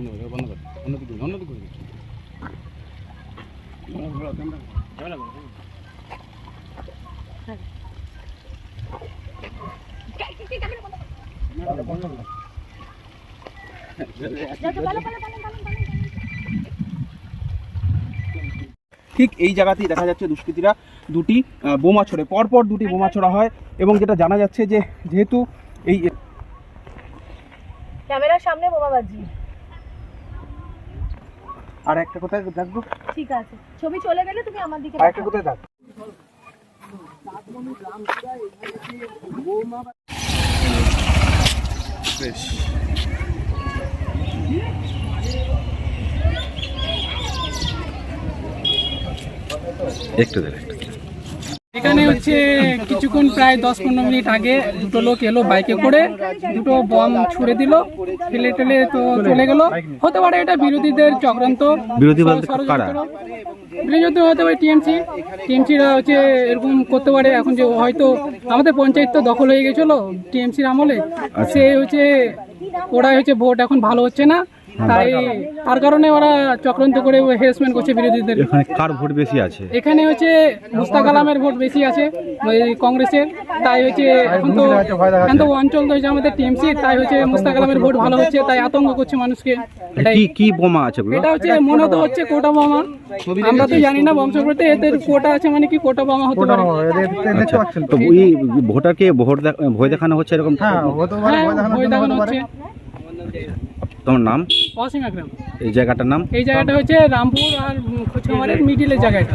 বন্ধ করে বন্ধ করে ঠিক এই জায়গাতেই দেখা যাচ্ছে দুষ্কৃতীরা দুটি বোমা ছড়ে পরপর দুটি বোমা ছড়া হয় এবং যেটা জানা যাচ্ছে যে যেহেতু এই ক্যামেরার সামনে বোমাবাজি আর একটা কোথায় দেখব? ঠিক আছে। ছবি চলে গেলে তুমি আমার দিকে আর একটা কোথায় দেখ বেশ। একটু দেবে হচ্ছে কিছুক্ষণ প্রায় দশ পনেরো মিনিট আগে দুটো লোক এলো বাইকে করে দুটো বম ছুড়ে দিল ফেলে টেলে তো চলে গেল। হতে পারে এটা বিরোধীদের চক্রান্ত বিরোধী? বিরোধী হতে পারে টিএমসি। টিএমসিরা হচ্ছে এরকম করতে পারে এখন যে হয়তো আমাদের পঞ্চায়েত তো দখল হয়ে গেছিল টিএমসির আমলে। সে হচ্ছে ওরা হচ্ছে ভোট এখন ভালো হচ্ছে না। তাই তার কারণে ওরা চক্রান্ত করে হেরাসমেন্ট করছে বিরোধীদের। এখানে কার ভোট বেশি আছে? এখানে হচ্ছে মুস্তাক আলামের ভোট বেশি আছে ওই কংগ্রেসের। তাই হচ্ছে এখন তো এখন তো অঞ্চল তো হচ্ছে আমাদের টিএমসি তাই হচ্ছে মুস্তাক আলামের ভোট ভালো হচ্ছে তাই আতঙ্ক করছে মানুষকে। এটাই। কি কি বোমা আছে এটা হচ্ছে মনে তো হচ্ছে কোটা বোমা। আমরা তো জানি না বংশপ্রতি এদের কোটা আছে মানে কি কোটা বোমা হতে পারে। আচ্ছা তো। এই ভোটারকে ভোট দেখ- ভয় দেখানো হচ্ছে এরকম? হ্যাঁ ভয় দেখানো হচ্ছে। তোমার নাম? অসীম একরাম এই জায়গাটার নাম? এই জায়গাটা হচ্ছে রামপুর আর মিডিলের জায়গাটা।